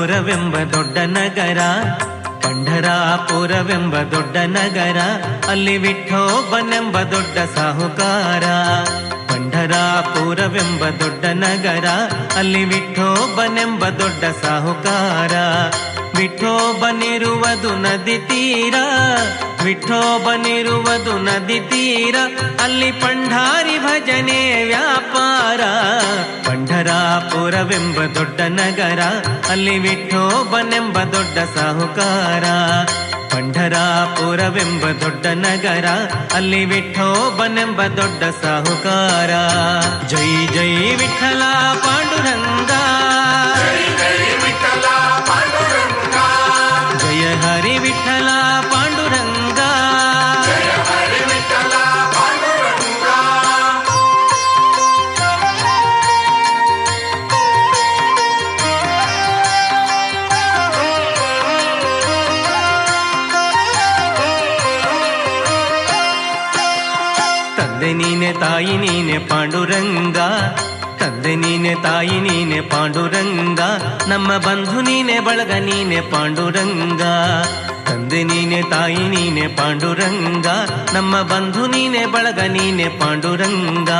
ಪಂಢರಾಪುರವೆಂಬ ದೊಡ್ಡ ನಗರ, ಪಂಢರಾಪುರವೆಂಬ ದೊಡ್ಡ ನಗರ, ಅಲ್ಲಿ ವಿಠೋಬನೆಂಬ ದೊಡ್ಡ ಸಾಹುಕಾರ. ಪಂಢರಾಪುರವೆಂಬ ದೊಡ್ಡ ನಗರ, ಅಲ್ಲಿ ವಿಠೋಬನೆಂಬ ದೊಡ್ಡ ಸಾಹುಕಾರ. ವಿಠೋಬನಿರುವುದು ನದಿ ತೀರ ವಿಠೋಬನಿರುವುದು ನದಿ ತೀರ, ಅಲ್ಲಿ ಪಂಢಾರಿ ಭಜನೆ ವ್ಯಾಪಾರ. ಪಂಢರಾಪುರವೆಂಬ ದೊಡ್ಡ ನಗರ, ಅಲ್ಲಿ ವಿಠೋಬನೆಂಬ ದೊಡ್ಡ ಸಾಹುಕಾರ. ಪಂಢರಾಪುರವೆಂಬ ದೊಡ್ಡ ನಗರ, ಅಲ್ಲಿ ವಿಠೋಬನೆಂಬ ದೊಡ್ಡ ಸಾಹುಕಾರ. ಜೈ ಜೈ ವಿಠಲ ಪಾಂಡುರಂಗ. ಹರಿ ವಿಠಲ ಪಾಂಡುರಂಗ ಜಯ ಹರಿ ವಿಠಲ ಪಾಂಡುರಂಗ ತಂದೆ ನೀನೆ ತಾಯಿ ನೀನೆ ಪಾಂಡುರಂಗ ತಂದೆ ನೀನೆ ತಾಯಿ ನೀನೆ ಪಾಂಡುರಂಗ ನಮ್ಮ ಬಂಧು ನೀನೆ ಬಳಗ ನೀನೆ ಪಾಂಡುರಂಗ ತಂದೆ ನೀನೆ, ತಾಯಿ ನೀನೆ, ಪಾಂಡುರಂಗ. ನಮ್ಮ ಬಂಧು ನೀನೆ, ಬಳಗ ನೀನೆ, ಪಾಂಡುರಂಗ.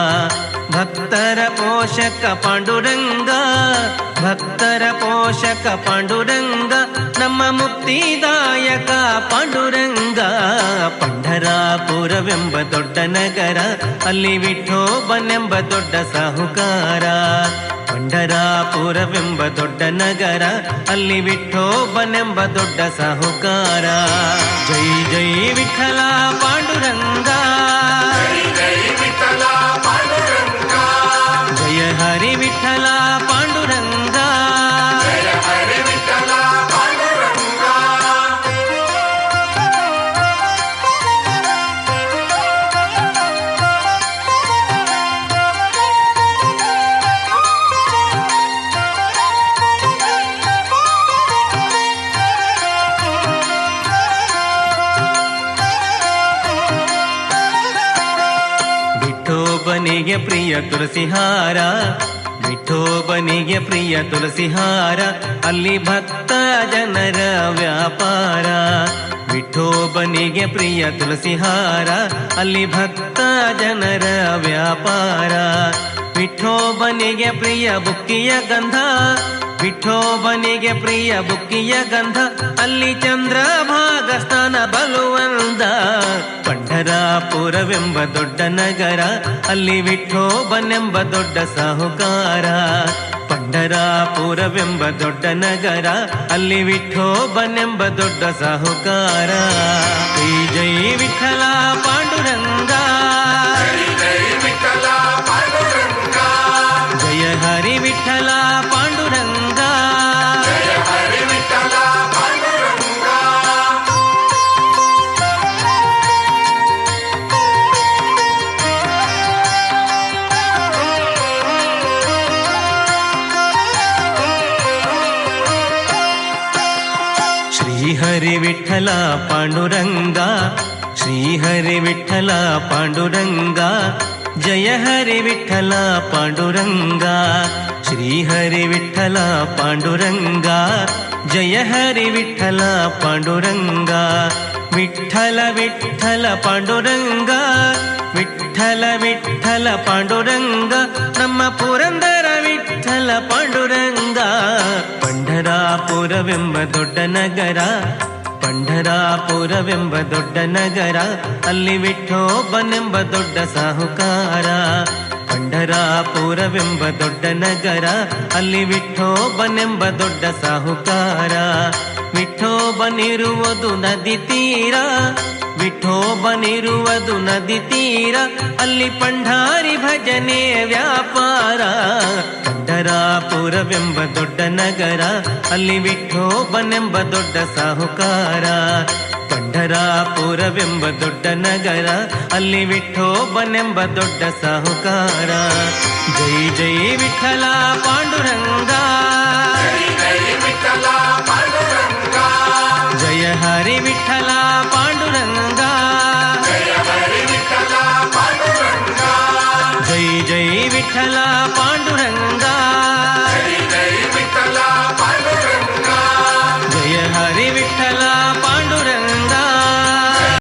ಭಕ್ತರ ಪೋಷಕ ಪಾಂಡುರಂಗ. ಭಕ್ತರ ಪೋಷಕ ಪಾಂಡುರಂಗ. ನಮ್ಮ ಮುಕ್ತಿದಾಯಕ ಪಾಂಡುರಂಗ. ಪಂಢರಾಪುರವೆಂಬ ದೊಡ್ಡ ನಗರ. ಅಲ್ಲಿ ವಿಠೋಬನೆಂಬ ದೊಡ್ಡ ಸಾಹುಕಾರ. ಪಂಢರಾಪುರವೆಂಬ ದೊಡ್ಡ ನಗರ ಅಲ್ಲಿ ವಿಠೋಬನೆಂಬ ದೊಡ್ಡ ಸಾಹುಕಾರ. ಜೈ ಜೈ ವಿಠಲ ವಿಠೋಬನಿಗೆ ಪ್ರಿಯ ತುಳಸಿಹಾರ ವಿಠೋಬನಿಗೆ ಪ್ರಿಯ ತುಳಸಿಹಾರ, ಅಲ್ಲಿ ಭಕ್ತ ಜನರ ವ್ಯಾಪಾರ. ವಿಠೋಬನಿಗೆ ಪ್ರಿಯ ತುಳಸಿಹಾರ, ಅಲ್ಲಿ ಭಕ್ತ ಜನರ ವ್ಯಾಪಾರ. ವಿಠೋಬನಿಗೆ ಪ್ರಿಯ ಬುಕ್ಕಿಯ ಗಂಧ ವಿಠೋಬನಿಗೆ ಪ್ರಿಯ ಬುಕ್ಕಿಯ ಗಂಧ ಅಲ್ಲಿ ಚಂದ್ರ ಭಾಗಸ್ಥಾನ ಬಲುವಂದ. ಪಂಢರಾಪುರವೆಂಬ ದೊಡ್ಡ ನಗರ ಅಲ್ಲಿ ವಿಠೋಬನೆಂಬ ದೊಡ್ಡ ಸಾಹುಕಾರ. ಪಂಡರಾಪುರವೆಂಬ ದೊಡ್ಡ ನಗರ ಅಲ್ಲಿ ವಿಠೋಬನೆಂಬ ದೊಡ್ಡ ಸಾಹುಕಾರ. ಜೈ ಜೈ ವಿಠಲ ಪಾಂಡುರಂಗ. ಜಯ ಹರಿ ವಿಠಲ ಶ್ರೀಹರಿ ವಿಠಲ ಪಾಂಡುರಂಗ ಶ್ರೀಹರಿ ವಿಠಲ ಪಾಂಡುರಂಗ ಜಯ ಹರಿ ವಿಠಲ ಪಾಂಡುರಂಗ ಶ್ರೀಹರಿ ವಿಠಲ ಪಾಂಡುರಂಗ ಜಯ ಹರಿ ವಿಠಲ ಪಾಂಡುರಂಗ ವಿಠಲ ವಿಠಲ ಪಾಂಡುರಂಗ ವಿಠಲ ವಿಠಲ ಪಾಂಡುರಂಗ ನಮ್ಮ ಪುರಂದರ ವಿಠಲ ಪಾಂಡುರಂಗ ಪಂಢರಾಪುರವೆಂಬ ದೊಡ್ಡ ನಗರ ಪಂಢರಾಪುರವೆಂಬ ದೊಡ್ಡ ನಗರ, ಅಲ್ಲಿ ವಿಠೋಬನೆಂಬ ದೊಡ್ಡ ಸಾಹುಕಾರ. ಪಂಢರಾಪುರವೆಂಬ ದೊಡ್ಡ ನಗರ, ಅಲ್ಲಿ ವಿಠೋಬನೆಂಬ ದೊಡ್ಡ ಸಾಹುಕಾರ. ವಿಠೋಬನಿರುವುದು ನದಿ ತೀರ, ವಿಠೋಬನಿರುವುದು ನದಿ ತೀರ, ಅಲ್ಲಿ ಪಂಡಾರಿ ಭಜನೆ ವ್ಯಾಪಾರ. ನಗರ, ಪುರವೆಂಬ ದೊಡ್ಡ ನಗರ, ಅಲ್ಲಿ ವಿಠೋಬನೆಂಬ ದೊಡ್ಡ ಸಾಹುಕಾರ. ಪಂಡರಾಪುರವೆಂಬ ದೊಡ್ಡ ನಗರ, ಅಲ್ಲಿ ವಿಠೋಬನೆಂಬ ದೊಡ್ಡ ಸಾಹುಕಾರ. ಜೈ ಜೈ ವಿಠಲ ಪಾಂಡುರಂಗ. ಜಯ ಹರಿ ವಿಠಲ ಪಾಂಡುರಂಗ. ಜೈ ಜೈ ವಿಠಲ ಪಾಂಡುರಂಗಾ.